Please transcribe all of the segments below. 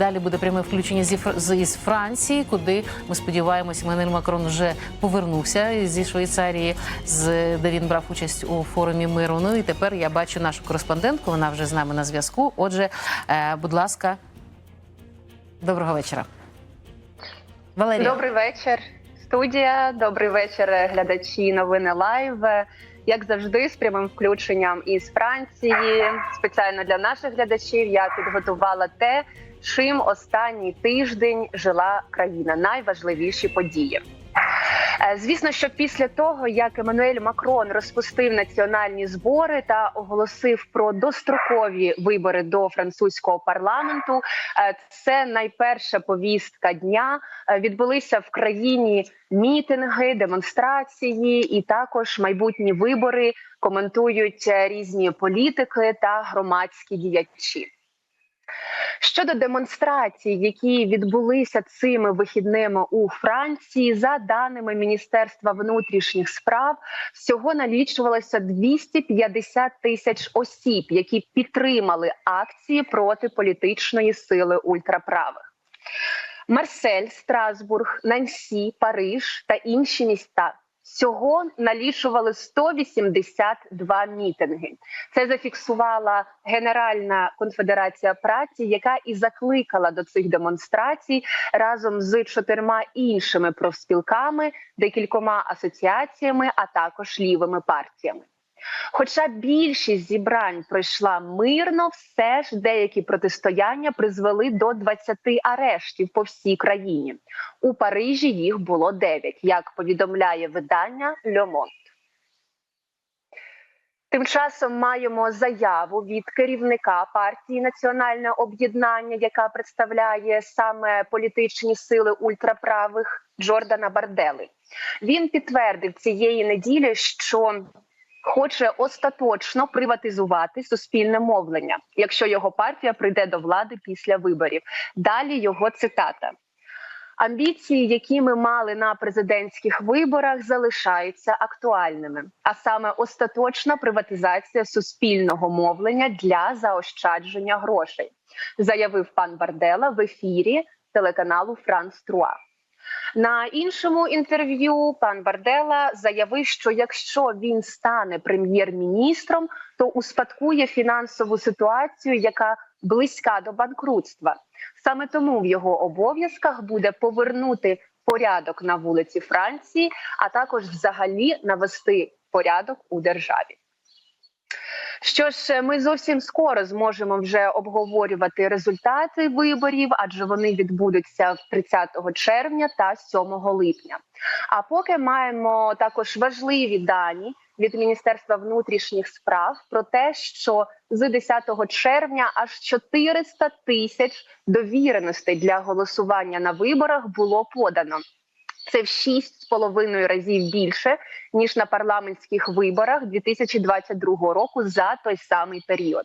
Далі буде пряме включення зі з Франції, куди ми сподіваємося, Еммануель Макрон вже повернувся зі Швейцарії, з де він брав участь у форумі миру. Ну і тепер я бачу нашу кореспондентку. Вона вже з нами на зв'язку. Отже, е, будь ласка, доброго вечора. Валерія. Добрий вечір, студія. Добрий вечір, глядачі новини лайв. Як завжди, з прямим включенням із Франції. Спеціально для наших глядачів я підготувала те, чим останній тиждень жила країна. Найважливіші події. Е, Звісно, що після того, як Еммануель Макрон розпустив національні збори та оголосив про дострокові вибори до французького парламенту, е, це найперша повістка дня. Е, Відбулися в країні мітинги, демонстрації, і також майбутні вибори коментують різні політики та громадські діячі. Щодо демонстрацій, які відбулися цими вихідними у Франції, за даними Міністерства внутрішніх справ, всього налічувалося 250 тисяч осіб, які підтримали акції проти політичної сили ультраправих. Марсель, Страсбург, Нансі, Париж та інші міста. Всього налічували 182 мітинги. Це зафіксувала Генеральна конфедерація праці, яка і закликала до цих демонстрацій разом з чотирма іншими профспілками, декількома асоціаціями, а також лівими партіями. Хоча більшість зібрань пройшла мирно, все ж деякі протистояння призвели до 20 арештів по всій країні. У Парижі їх було 9, як повідомляє видання Monde. Тим часом маємо заяву від керівника партії Національне об'єднання, яка представляє саме політичні сили ультраправих Джордана Бардели. Він підтвердив цієї неділі, що хоче остаточно приватизувати суспільне мовлення, якщо його партія прийде до влади після виборів. Далі його цитата. Амбіції, які ми мали на президентських виборах, залишаються актуальними, а саме остаточна приватизація суспільного мовлення для заощадження грошей, заявив пан Бардела в ефірі телеканалу Франс Труа. На іншому інтерв'ю пан Бардела заявив, що якщо він стане прем'єр-міністром, то успадкує фінансову ситуацію, яка близька до банкрутства. Саме тому в його обов'язках буде повернути порядок на вулиці Франції, а також взагалі навести порядок у державі. Що ж, ми зовсім скоро зможемо вже обговорювати результати виборів, адже вони відбудуться 30 червня та 7 липня. А поки маємо також важливі дані від Міністерства внутрішніх справ про те, що з 10 червня аж 400 тисяч довіреностей для голосування на виборах було подано. Це в 6,5 разів більше ніж на парламентських виборах 2022 року за той самий період.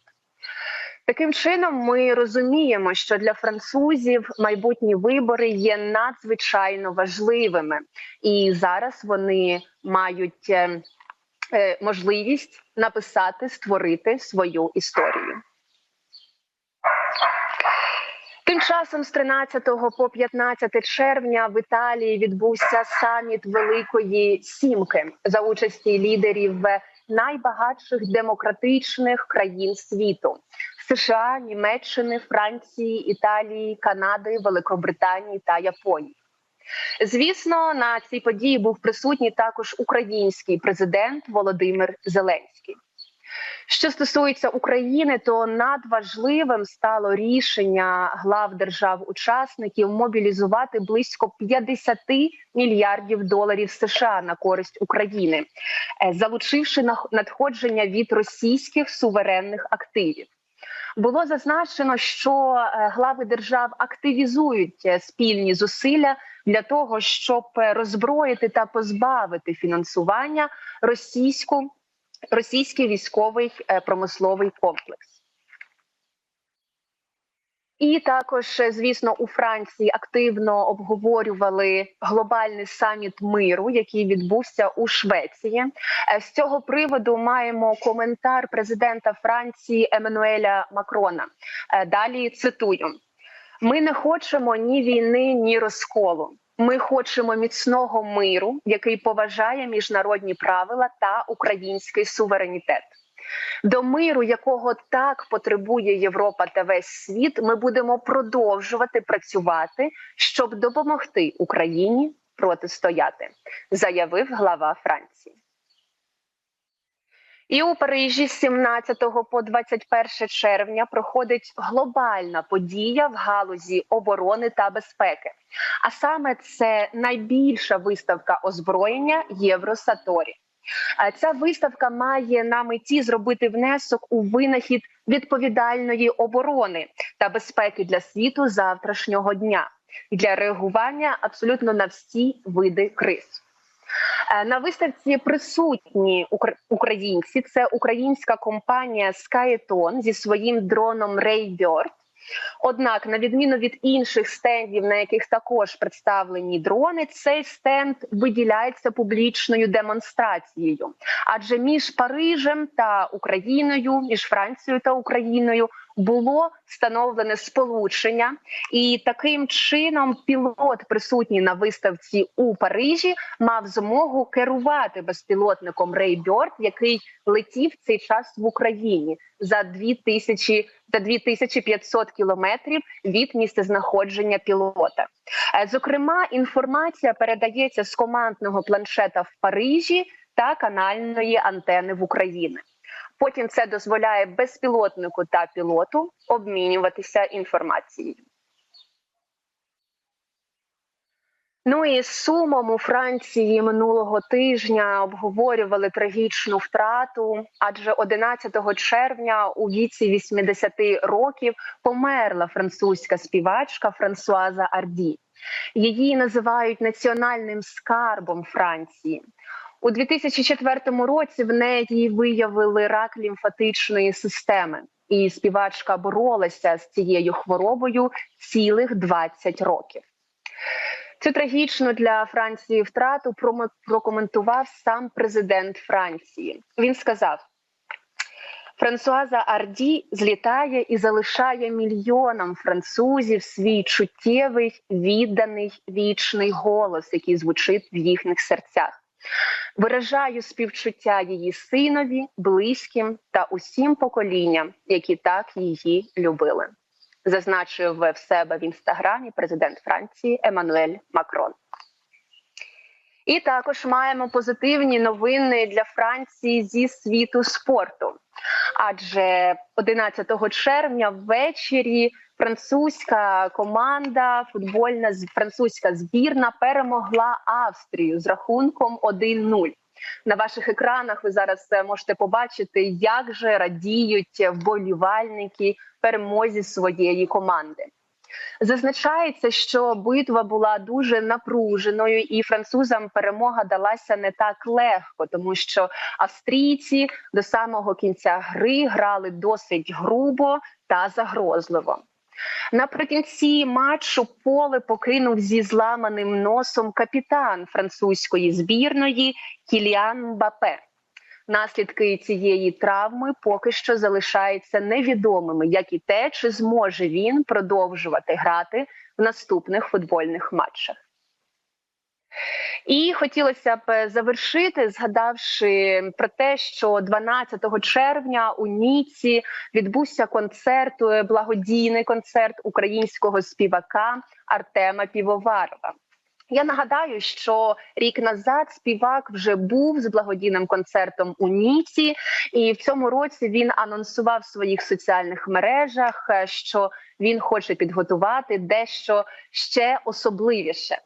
Таким чином, ми розуміємо, що для французів майбутні вибори є надзвичайно важливими, і зараз вони мають е, е, можливість написати, створити свою історію. Тим часом з 13 по 15 червня в Італії відбувся саміт Великої Сімки за участі лідерів найбагатших демократичних країн світу: США, Німеччини, Франції, Італії, Канади, Великобританії та Японії. Звісно, на цій події був присутній також український президент Володимир Зеленський. Що стосується України, то надважливим стало рішення глав держав-учасників мобілізувати близько 50 мільярдів доларів США на користь України, е, залучивши надходження від російських суверенних активів. Було зазначено, що е, глави держав активізують е, спільні зусилля для того, щоб роззброїти та позбавити фінансування російську російський військовий е, промисловий комплекс. І також, е, звісно, у Франції активно обговорювали глобальний саміт миру, який відбувся у Швеції. Е, З цього приводу маємо коментар президента Франції Еммануеля Макрона. Далі цитую. Ми не хочемо ні війни, ні розколу. Ми хочемо міцного миру, який поважає міжнародні правила та український суверенітет. До миру, якого так потребує Європа та весь світ, ми будемо продовжувати працювати, щоб допомогти Україні протистояти, заявив глава Франції. І у Парижі з 17 по 21 червня проходить глобальна подія в галузі оборони та безпеки. А саме це найбільша виставка озброєння Євросаторі. Ця виставка має на меті зробити внесок у винахід відповідальної оборони та безпеки для світу завтрашнього дня для реагування абсолютно на всі види криз. Е, На виставці присутні укр- українці. Це українська компанія Skyton зі своїм дроном Raybird. Однак, на відміну від інших стендів, на яких також представлені дрони, цей стенд виділяється публічною демонстрацією. Адже між Парижем та Україною, між Францією та Україною було встановлене сполучення, і таким чином пілот, присутній на виставці у Парижі, мав змогу керувати безпілотником Raybird, який летів цей час в Україні за 2000, за 2500 кілометрів від місцезнаходження пілота. Е, Зокрема, інформація передається з командного планшета в Парижі та канальної антени в Україні. Потім це дозволяє безпілотнику та пілоту обмінюватися інформацією. Ну і сумом у Франції минулого тижня обговорювали трагічну втрату, адже 11 червня у віці 80 років померла французька співачка Франсуаза Арді. Її називають національним скарбом Франції. У 2004 році в неї виявили рак лімфатичної системи, і співачка боролася з цією хворобою цілих 20 років. Цю трагічну для Франції втрату прокоментував сам президент Франції. Він сказав: Франсуаза Арді злітає і залишає мільйонам французів свій чуттєвий, відданий вічний голос, який звучить в їхніх серцях. Виражаю співчуття її синові, близьким та усім поколінням, які так її любили. Зазначив в себе в інстаграмі президент Франції Еммануель Макрон. І також маємо позитивні новини для Франції зі світу спорту. Адже 11 червня ввечері французька команда, футбольна французька збірна перемогла Австрію з рахунком 1-0. На ваших екранах ви зараз е, можете побачити, як же радіють вболівальники перемозі своєї команди. Зазначається, що битва була дуже напруженою, і французам перемога далася не так легко, тому що австрійці до самого кінця гри грали досить грубо та загрозливо. Наприкінці матчу поле покинув зі зламаним носом капітан французької збірної Кіліан Мбапе. Наслідки цієї травми поки що залишаються невідомими, як і те, чи зможе він продовжувати грати в наступних футбольних матчах. І хотілося б завершити, згадавши про те, що 12 червня у Ніці відбувся концерт, е, благодійний концерт українського співака Артема Півоварова. Я нагадаю, що рік назад співак вже був з благодійним концертом у Ніці, і в цьому році він анонсував в своїх соціальних мережах, е, що він хоче підготувати дещо ще особливіше.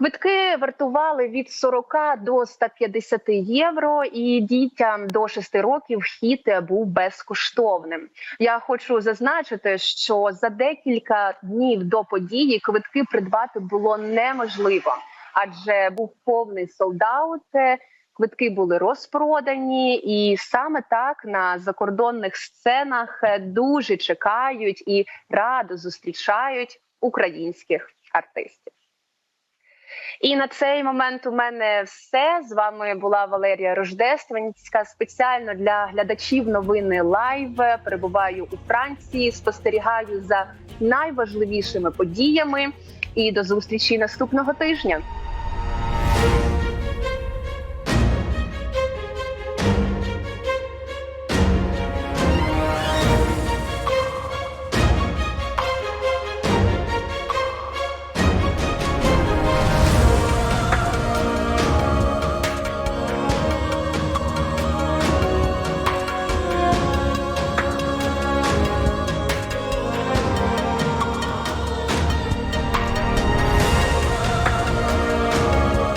Квитки вартували від 40 до 150 євро, і дітям до 6 років вхід був безкоштовним. Я хочу зазначити, що за декілька днів до події квитки придбати було неможливо, адже був повний солдаут. Квитки були розпродані, і саме так на закордонних сценах дуже чекають і радо зустрічають українських артистів. І на цей момент у мене все з вами була Валерія Рождественська. Спеціально для глядачів новини лайв. Перебуваю у Франції, спостерігаю за найважливішими подіями. І до зустрічі наступного тижня.